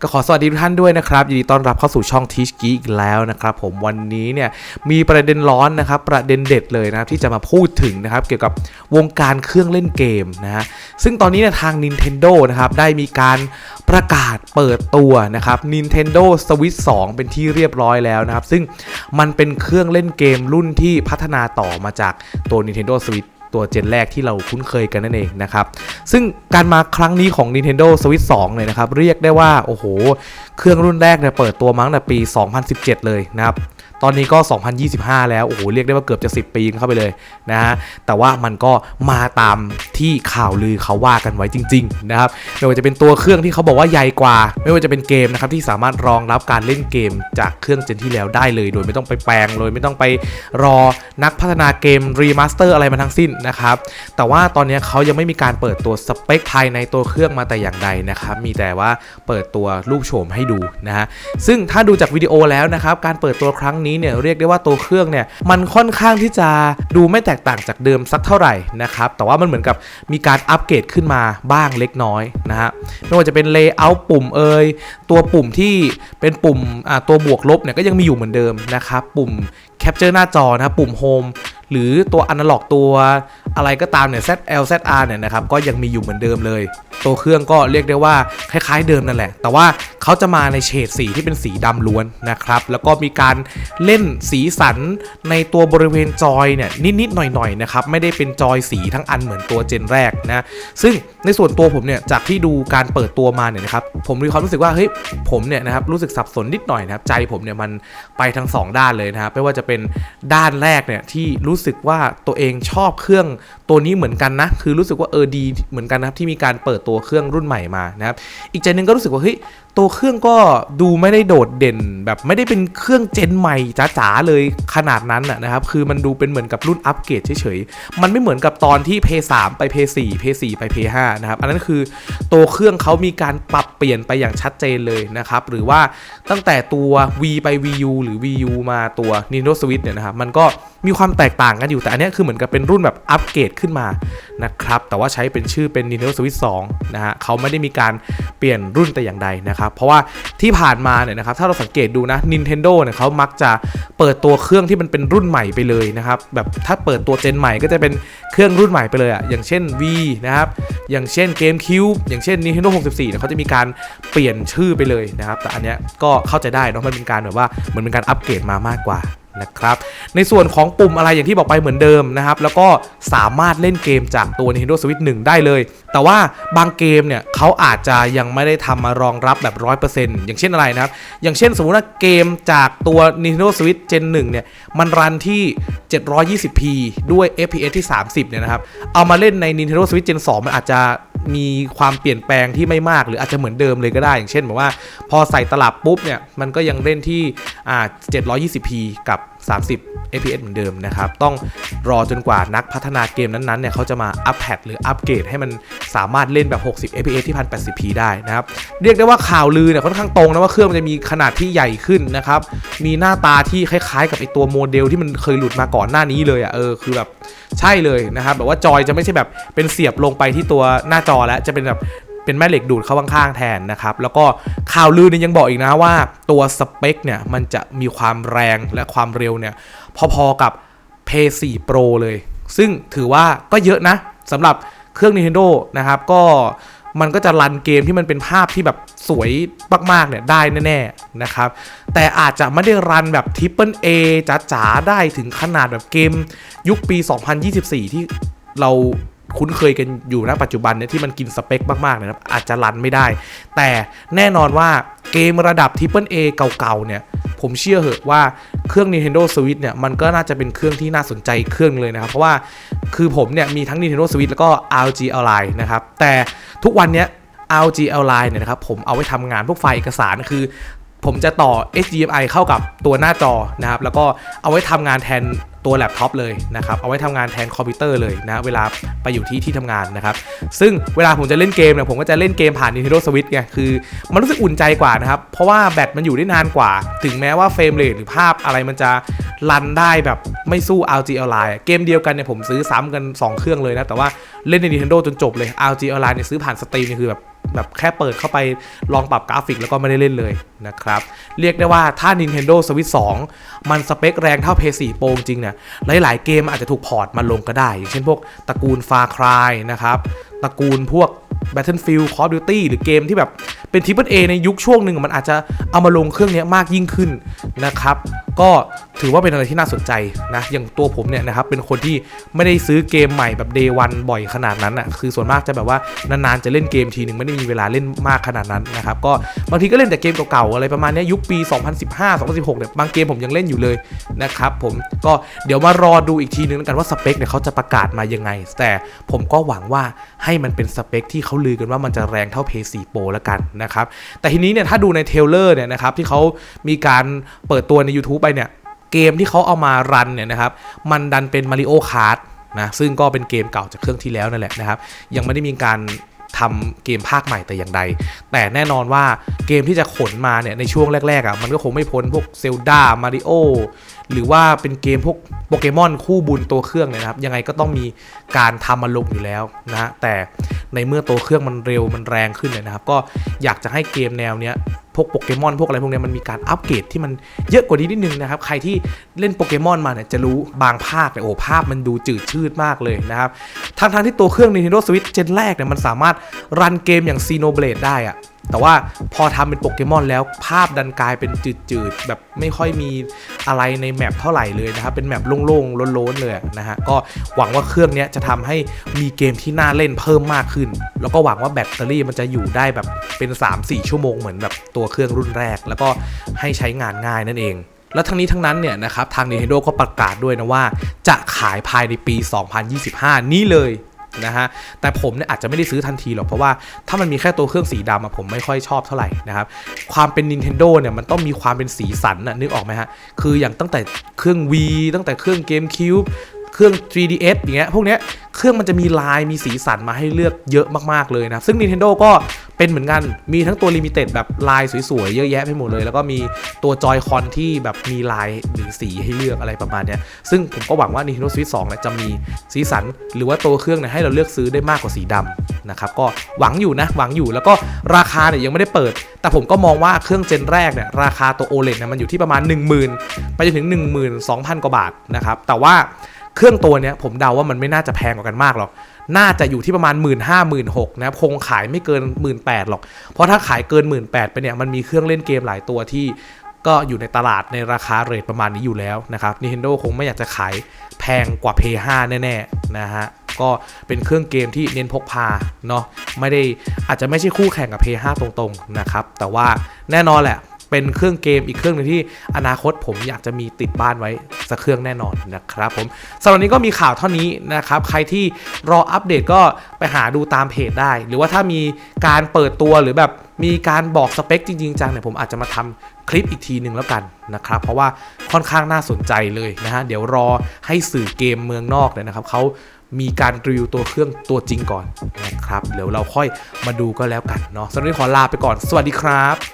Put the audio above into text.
ก็ขอสวัสดีทุกท่านด้วยนะครับยินดีต้อนรับเข้าสู่ช่อง Teach Geek อีกแล้วนะครับผมวันนี้เนี่ยมีประเด็นร้อนนะครับประเด็นเด็ดเลยนะครับที่จะมาพูดถึงนะครับเกี่ยวกับวงการเครื่องเล่นเกมนะฮะซึ่งตอนนี้เนี่ยทาง Nintendo นะครับได้มีการประกาศเปิดตัวนะครับ Nintendo Switch 2 เป็นที่เรียบร้อยแล้วนะครับ ซึ่งมันเป็นเครื่องเล่นเกมรุ่นที่พัฒนาต่อมาจากตัว Nintendo Switch ตัวเจนแรกที่เราคุ้นเคยกันนั่นเองนะครับ ซึ่งการมาครั้งนี้ของ Nintendo Switch 2เนี่ยนะครับ เรียกได้ว่า โอ้โห เครื่องรุ่นแรกเนี่ยเปิดตัวมั้งแต่ปี 2017 เลยนะครับ ตอนนี้ก็ 2025 แล้ว โอ้โห เรียกได้ว่าเกือบจะ 10 ปีเข้าไปเลยนะฮะ แต่ว่ามันก็มาตามที่ข่าวลือเขาว่ากันไว้จริง ๆ นะครับ ไม่ว่าจะเป็นตัวเครื่องที่เขาบอกว่าใหญ่กว่า ไม่ว่าจะเป็นเกมนะครับที่สามารถรองรับการเล่นเกมจากเครื่องเจนที่แล้วได้เลย โดยไม่ต้องไปแปลงเลยไม่ต้องไปรอนักพัฒนาเกมรีมาสเตอร์อะไรมาทั้งสิ้นนะครับ แต่ว่าตอนนี้เขายังไม่มีการเปิดตัวสเปคภายในตัวเครื่องมาแต่อย่างใดนะครับ มีแต่ว่าเปิดตัวรูปโฉมให้ดูนะฮะ ซึ่งถ้าดูจากวิดีโอแล้วนะครับ การเปิดตัวครั้งนี้เนี่ยเรียกได้ว่าตัวเครื่องเนี่ยมันค่อนข้างที่จะดูไม่แตกต่างจากเดิมสักเท่าไหร่นะครับแต่ว่ามันเหมือนกับมีการอัปเกรดขึ้นมาบ้างเล็กน้อยนะฮะไม่ว่าจะเป็นเลเยอร์ปุ่มเอ่ยตัวปุ่มที่เป็นปุ่มอ่าตัวบวกลบเนี่ยก็ยังมีอยู่เหมือนเดิมนะครับปุ่มแคปเจอร์หน้าจอนะครับปุ่มโฮมหรือตัวอนาล็อกตัวอะไรก็ตามเนี่ย ZL ZR เนี่ยนะครับก็ยังมีอยู่เหมือนเดิมเลย ตัวเครื่องก็เรียกได้ว่าคล้ายๆเดิมนั่นแหละ แต่ว่าเขาจะมาในเฉดสีที่เป็นสีดำล้วนนะครับ แล้วก็มีการเล่นสีสันในตัวบริเวณจอยเนี่ยนิดๆหน่อยๆนะครับ ไม่ได้เป็นจอยสีทั้งอันเหมือนตัวเจนแรกนะ ซึ่งในส่วนตัวผมเนี่ยจากที่ดูการเปิดตัวมาเนี่ยนะครับ ผมมีความรู้สึกว่าเฮ้ยผมเนี่ยนะครับรู้สึกสับสนนิดหน่อยนะครับ ใจผมเนี่ยมันไปทั้งสองด้านเลยนะครับไม่ว่าจะเป็นด้านแรกเนี่ยที่รู้สึกว่าตัวเองชอบเครื่องตัวนี้เหมือนกันนะ คือรู้สึกว่าเออดีเหมือนกันนะครับที่มีการเปิดตัวเครื่องรุ่นใหม่มานะครับอีกใจนึงก็รู้สึกว่าเฮ้ย ตัวเครื่องก็ดูไม่ได้โดดเด่นแบบไม่ได้เป็นเครื่องเจนใหม่จ๋าๆเลยขนาดนั้นนะครับ คือมันดูเป็นเหมือนกับรุ่นอัปเกรดเฉยๆ มันไม่เหมือนกับตอนที่ p 3ไป p 4 p 4ไป p 5นะครับ อันนั้นคือตัวเครื่องเขามีการปรับเปลี่ยนไปอย่างชัดเจนเลยนะครับ หรือว่าตั้งแต่ตัว V ไป VU หรือ VU มาตัว Nintendo Switch เนี่ยนะครับ มันก็มีความแตกต่างกันอยู่แต่อันนี้คือเหมือนกับเป็นรุ่นแบบอัปเกรดขึ้นมานะครับ แต่ว่าใช้เป็นชื่อเป็น Nintendo Switch 2นะฮะเขาไม่ได้มีการเปลี่ยนรุ่นแต่อย่างใดนะครับ เพราะว่าที่ผ่านมาเนี่ยนะครับ ถ้าเราสังเกตดูนะ Nintendo เนี่ยเขามักจะเปิดตัวเครื่องที่มันเป็นรุ่นใหม่ไปเลยนะครับ แบบถ้าเปิดตัวเจนใหม่ก็จะเป็นเครื่องรุ่นใหม่ไปเลยอะอย่างเช่น V นะครับ อย่างเช่น GameCube อย่างเช่น Nintendo 64เนี่ยเขาจะมีการเปลี่ยนชื่อไปเลยนะครับ แต่อันเนี้ยก็เข้าใจได้เนอะมันเป็นการแบบว่าเหมือนเป็นการอัปเกรดมามากกว่า นะครับในส่วนของปุ่มอะไรอย่างที่บอกไปเหมือนเดิมนะครับแล้วก็สามารถเล่นเกมจากตัว Nintendo Switch 1 ได้เลย แต่ว่าบางเกมเนี่ยเขาอาจจะยังไม่ได้ทำมารองรับแบบ 100%อย่างเช่นอะไรนะครับ อย่างเช่นสมมุติว่าเกมจากตัว Nintendo Switch Gen 1 เนี่ย มันรันที่ 720p ด้วย FPS ที่ 30 เนี่ยนะครับ เอามาเล่นใน Nintendo Switch Gen 2 มันอาจจะ มีความเปลี่ยนแปลงที่ไม่มากหรืออาจจะเหมือนเดิมเลยก็ได้ อย่างเช่นแบบว่า พอใส่ตลับปุ๊บเนี่ยมันก็ยังเล่นที่อ่า 720p กับ 30 fps เหมือนเดิมนะครับ ต้องรอจนกว่านักพัฒนาเกมนั้นๆเนี่ยเขาจะมาอัปแพดหรืออัปเกรดให้มันสามารถเล่นแบบ 60 fps ที่ 1080p ได้นะครับ เรียกได้ว่าข่าวลือเนี่ยค่อนข้างตรงนะว่าเครื่องมันจะมีขนาดที่ใหญ่ขึ้นนะครับ มีหน้าตาที่คล้ายๆ กับไอตัวโมเดลที่มันเคยหลุดมาก่อนหน้านี้เลยอะเออคือแบบใช่เลยนะครับแบบว่าจอยจะไม่ใช่แบบเป็นเสียบลงไปที่ตัวหน้าจอแล้วจะเป็นแบบ เป็นแม่เหล็กดูดเข้าข้างๆแทนนะครับ แล้วก็ข่าวลือเนี่ยยังบอกอีกนะว่าตัวสเปคเนี่ยมันจะมีความแรงและความเร็วเนี่ยพอๆกับ p 4 Pro เลย ซึ่งถือว่าก็เยอะนะสำหรับเครื่อง Nintendo นะครับ ก็มันก็จะรันเกมที่มันเป็นภาพที่แบบสวยมากๆเนี่ยได้แน่ๆนะครับ แต่อาจจะไม่ได้รันแบบ Triple A จ๋าๆ ได้ถึงขนาดแบบเกมยุคปี 2024 ที่เรา คุ้นเคยกันอยู่ณปัจจุบันเนี่ยที่มันกินสเปคมากๆเนะครับอาจจะรันไม่ได้ แต่แน่นอนว่าเกมระดับ Triple A เก่าๆเนี่ยผมเชื่อเหอะว่าเครื่อง Nintendo Switch เนี่ยมันก็น่าจะเป็นเครื่องที่น่าสนใจเครื่องเลยนะครับ เพราะว่าคือผมเนี่ยมีทั้ง Nintendo Switch แล้วก็ ROG Ally นะครับ แต่ทุกวันเนี้ย ROG Ally เนี่ยนะครับผมเอาไว้ทำงานพวกไฟล์เอกสารคือ ผมจะต่อ HDMI เข้ากับตัวหน้าจอนะครับ แล้วก็เอาไว้ทำงานแทนตัวแล็ปท็อปเลยนะครับ เอาไว้ทำงานแทนคอมพิวเตอร์เลยนะเวลาไปอยู่ที่ที่ทำงานนะครับ ซึ่งเวลาผมจะเล่นเกมเนี่ยผมก็จะเล่นเกมผ่าน Nintendo Switch ไง คือมันรู้สึกอุ่นใจกว่านะครับ เพราะว่าแบตมันอยู่ได้นานกว่า ถึงแม้ว่าเฟรมเรทหรือภาพอะไรมันจะรันได้แบบไม่สู้ ROG Ally เกมเดียวกันเนี่ยผมซื้อซ้ำกัน 2 เครื่องเลยนะ แต่ว่า เล่นใน Nintendo จนจบเลย ROG Ally เนี่ยซื้อผ่านสตรีมนี่คือแบบแบบแค่เปิดเข้าไปลองปรับกราฟิกแล้วก็ไม่ได้เล่นเลยนะครับ เรียกได้ว่าถ้า Nintendo Switch 2 มันสเปคแรงเท่า PS4 Pro จริงเนี่ยหลาย ๆ เกมอาจจะถูกพอร์ตมาลงก็ได้ อย่างเช่นพวกตระกูล Far Cry นะครับตระกูลพวก Battlefield Call of Duty หรือเกมที่แบบเป็น Triple A ในยุคช่วงหนึ่งมันอาจจะเอามาลงเครื่องนี้มากยิ่งขึ้นนะครับ ก็ ถือว่าเป็นอะไรที่น่าสนใจนะอย่างตัวผมเนี่ยนะครับเป็นคนที่ไม่ได้ซื้อเกมใหม่แบบ Day 1บ่อยขนาดนั้นอะคือส่วนมากจะแบบว่านานๆจะเล่นเกมทีหนึ่งไม่ได้มีเวลาเล่นมากขนาดนั้นนะครับก็บางทีก็เล่นแต่เกมเก่าๆอะไรประมาณนี้ยุคปี 2015 2016เนี่ยบางเกมผมยังเล่นอยู่เลยนะครับผมก็เดี๋ยวมารอดูอีกทีนึงแล้วกันว่าสเปคเนี่ยเขาจะประกาศมายังไง แต่ผมก็หวังว่าให้มันเป็นสเปคที่เขาลือกันว่ามันจะแรงเท่า PS4 Pro แล้วกันนะครับแต่ทีนี้เนี่ยถ้าดูในเทเลอร์เนี่ยนะครับที่เขามีการเปิดตัวใน YouTube ไปเนี่ย เกมที่เขาเอามารันเนี่ยนะครับ มันดันเป็น Mario Kart นะ ซึ่งก็เป็นเกมเก่าจากเครื่องที่แล้วนั่นแหละนะครับ ยังไม่ได้มีการทำเกมภาคใหม่แต่อย่างใด แต่แน่นอนว่าเกมที่จะขนมาเนี่ยในช่วงแรกๆอะมันก็คงไม่พ้นพวกเซลดามาริโอหรือว่าเป็นเกมพวก โปเกมอนคู่บุญตัวเครื่องเนี่ยนะครับ ยังไงก็ต้องมีการทำมาลงอยู่แล้วนะฮะแต่ในเมื่อตัวเครื่องมันเร็วมันแรงขึ้นเลยนะครับ ก็อยากจะให้เกมแนวเนี้ยพวกโปเกมอนพวกอะไรพวกเนี้ยมันมีการอัปเกรดที่มันเยอะกว่านี้นิดนึงนะครับ ใครที่เล่นโปเกมอนมาเนี่ยจะรู้บางภาคเนี่ยโอ้ภาพมันดูจืดชืดมากเลยนะครับทั้งทั้งๆที่ตัวเครื่อง Nintendo Switch เจนแรกเนี่ยมันสามารถรันเกมอย่าง Xenoblade ได้อะ แต่ว่าพอทำเป็นโปเกมอนแล้วภาพดันกลายเป็นจืดๆ แบบไม่ค่อยมีอะไรในแมปเท่าไหร่เลยนะครับ เป็นแมปโล่งๆโล้นๆเลยนะฮะ ก็หวังว่าเครื่องนี้จะทำให้มีเกมที่น่าเล่นเพิ่มมากขึ้น แล้วก็หวังว่าแบตเตอรี่มันจะอยู่ได้แบบเป็น 3-4 ชั่วโมงเหมือนแบบตัวเครื่องรุ่นแรก แล้วก็ให้ใช้งานง่ายนั่นเองแล้วทั้งนี้ทั้งนั้นเนี่ยนะครับทาง Nintendo ก็ประกาศด้วยนะว่า จะขายภายในปี 2025 นี้เลย นะฮะแต่ผมเนี่ยอาจจะไม่ได้ซื้อทันทีหรอกเพราะว่าถ้ามันมีแค่ตัวเครื่องสีดำอะผมไม่ค่อยชอบเท่าไหร่นะครับความเป็น Nintendo เนี่ยมันต้องมีความเป็นสีสันน่ะนึกออกไหมฮะคืออย่างตั้งแต่เครื่อง V ตั้งแต่เครื่อง GameCube เครื่อง 3DS อย่างเงี้ยพวกเนี้ยเครื่องมันจะมีลายมีสีสันมาให้เลือกเยอะมากๆเลยนะซึ่ง Nintendo ก็ เป็นเหมือนกัน มีทั้งตัว Limited แบบลายสวยๆ เยอะแยะไปหมดเลย แล้วก็มีตัวจอยคอนที่แบบมีลายหรือสีให้เลือกอะไรประมาณนี้ซึ่งผมก็หวังว่า Nintendo Switch 2เนี่ยจะมีสีสัน หรือว่าตัวเครื่องเนี่ยให้เราเลือกซื้อได้มากกว่าสีดำนะครับ ก็หวังอยู่นะ หวังอยู่ แล้วก็ราคาเนี่ยยังไม่ได้เปิด แต่ผมก็มองว่าเครื่องเจนแรกเนี่ยราคาตัว OLED เนี่ยมันอยู่ที่ประมาณ 10,000 ไปจนถึง 12,000 กว่าบาทนะครับ แต่ว่า เครื่องตัวเนี้ยผมเดาว่ามันไม่น่าจะแพงกว่ากันมากหรอก น่าจะอยู่ที่ประมาณ 1 5 0 0 0 0 1 6 0 0นะครับคงขายไม่เกิน 1 8ื่นหรอก เพราะถ้าขายเกิน 1 8ื่นไปเนี่ยมันมีเครื่องเล่นเกมหลายตัวที่ก็อยู่ในตลาดในราคาเรทประมาณนี้อยู่แล้วนะครับ Nintendo คงไม่อยากจะขายแพงกว่า p 5แน่ๆนะฮะก็เป็นเครื่องเกมที่เน้นพกพาเนาะไม่ได้อาจจะไม่ใช่คู่แข่งกับ p 5ตรงๆนะครับแต่ว่าแน่นอนแหละ เป็นเครื่องเกมอีกเครื่องหนึงที่อนาคตผมอยากจะมีติดบ้านไว้สักเครื่องแน่นอนนะครับผมสำหรับนี้ก็มีข่าวเท่านี้นะครับ ใครที่รออัปเดตก็ไปหาดูตามเพจได้ หรือว่าถ้ามีการเปิดตัวหรือแบบมีการบอกสเปคจริงๆจังเนี่ยผมอาจจะมาทำคลิปอีกทีหนึ่งแล้วกันนะครับ เพราะว่าค่อนข้างน่าสนใจเลยนะฮะ เดี๋ยวรอให้สื่อเกมเมืองนอกเนี่ยนะครับเขามีการรีวิวตัวเครื่องตัวจริงก่อนนะครับเดี๋ยวเราค่อยมาดูก็แล้วกันเนาะสำหรับนี้ขอลาไปก่อน สวัสดีครับ